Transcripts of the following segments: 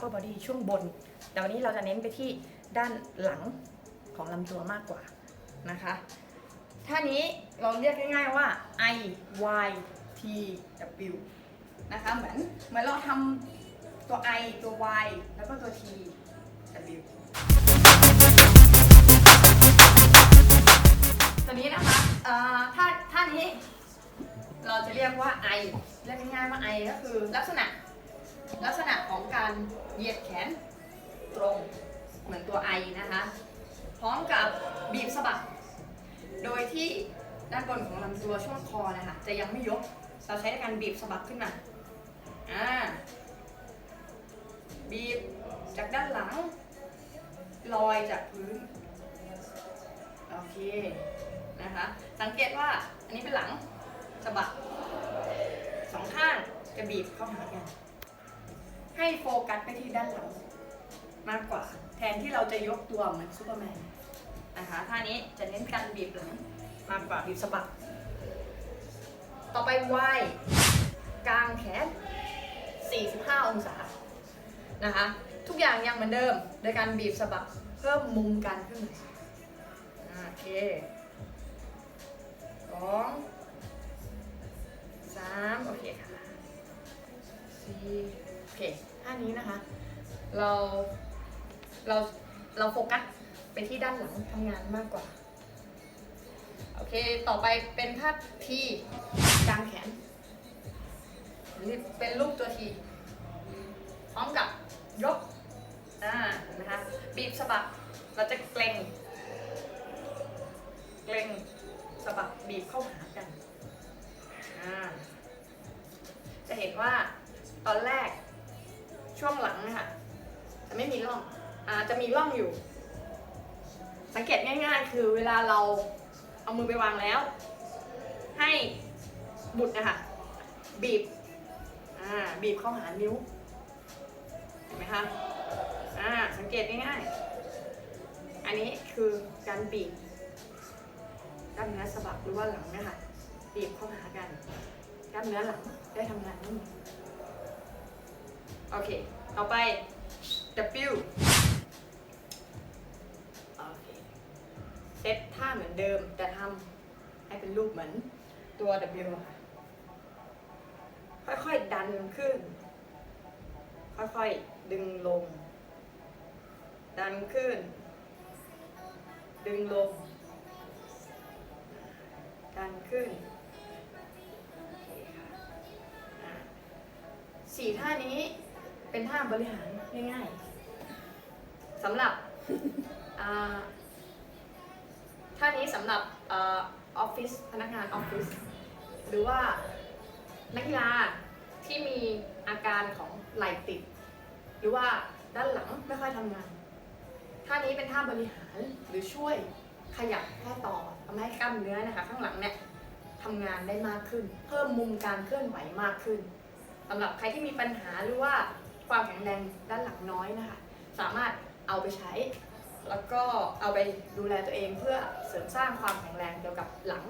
ช่วงบน แต่วันนี้เราจะเน้นไปที่ด้านหลังของลำตัวมากกว่านะคะท่านี้เราเรียกง่ายๆว่า I Y T W นะคะเหมือนเหมือนเราทำตัว I ตัว Y แล้วก็ตัว T W ตัวนี้นะคะเอ่อท่าท่านี้เราจะเรียกว่า I เรียกง่ายๆว่า I ก็คือลักษณะ ลักษณะของการเหยียดแขนตรงเหมือนตัว I นะคะ พร้อมกับบีบสะบัก โดยที่ด้านบนของลำตัวช่วงคอนะคะจะยังไม่ยก เราใช้ในการบีบสะบักขึ้นมา อ่า บีบจากด้านหลัง ลอยจากพื้น โอเค นะคะ สังเกตว่าอันนี้เป็นหลังสะบักสองข้างจะบีบเข้าหากัน ให้โฟกัสไปที่ด้านหลังมากกว่า แทนที่เราจะยกตัวเหมือนซูเปอร์แมนนะคะท่านี้จะเน้นการบีบหลังมากกว่าบีบสะบักต่อไปวายกลางแขน 45 องศานะคะ ทุกอย่างยังเหมือนเดิม โดยการบีบสะบักเพิ่มมุมการขึ้นโอเคสองสามโอเคค่ะสี่ เคท่านี้นะคะ เราเราเราโฟกัสไปที่ด้านหลังทำงานมากกว่า โอเค ต่อไปเป็นท่าทีกลางแขนเป็นรูปตัวทีพร้อมกับยกอ่านไหมคะบีบสะบักเราจะเกร็งเกร็งสะบักบีบเข้าหากัน จะมีร่องอยู่ สังเกตง่ายๆ คือเวลาเราเอามือไปวางแล้ว ให้บุตรนะคะบีบบีบเข้าหานิ้ว เห็นไหมคะสังเกตง่ายๆ อันนี้คือการบีบกล้ามเนื้อสะบักหรือว่าหลังนะคะบีบเข้าหากันกล้ามเนื้อหลังได้ทำงานนั่นเองโอเค ต่อไป W ซตท่าเหมือนเดิม แต่ทำให้เป็นรูปเหมือนตัว W ค่ะค่อยๆ ดันขึ้น ค่อยๆ ดึงลง ดันขึ้น ดึงลง ดันขึ้นสี่ท่านี้เป็นท่าบริหารง่ายๆสำหรับอ่า ท่านี้สำหรับออฟฟิศพนักงานออฟฟิศหรือว่านักกีฬาที่มีอาการของไหล่ติด หรือว่าด้านหลังไม่ค่อยทำงาน ท่านี้เป็นท่าบริหารหรือช่วยขยับข้อต่อทำให้กล้ามเนื้อนะคะ ข้างหลังเนี่ยทำงานได้มากขึ้น เพิ่มมุมการเคลื่อนไหวมากขึ้นสำหรับใครที่มีปัญหาหรือว่าความแข็งแรงด้านหลังน้อยนะคะ สามารถเอาไปใช้ แล้วก็เอาไปดูแลตัวเองเพื่อเสริมสร้างความแข็งแรงเกี่ยวกับหลัง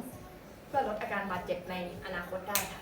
เพื่อลดอาการบาดเจ็บในอนาคตได้ค่ะ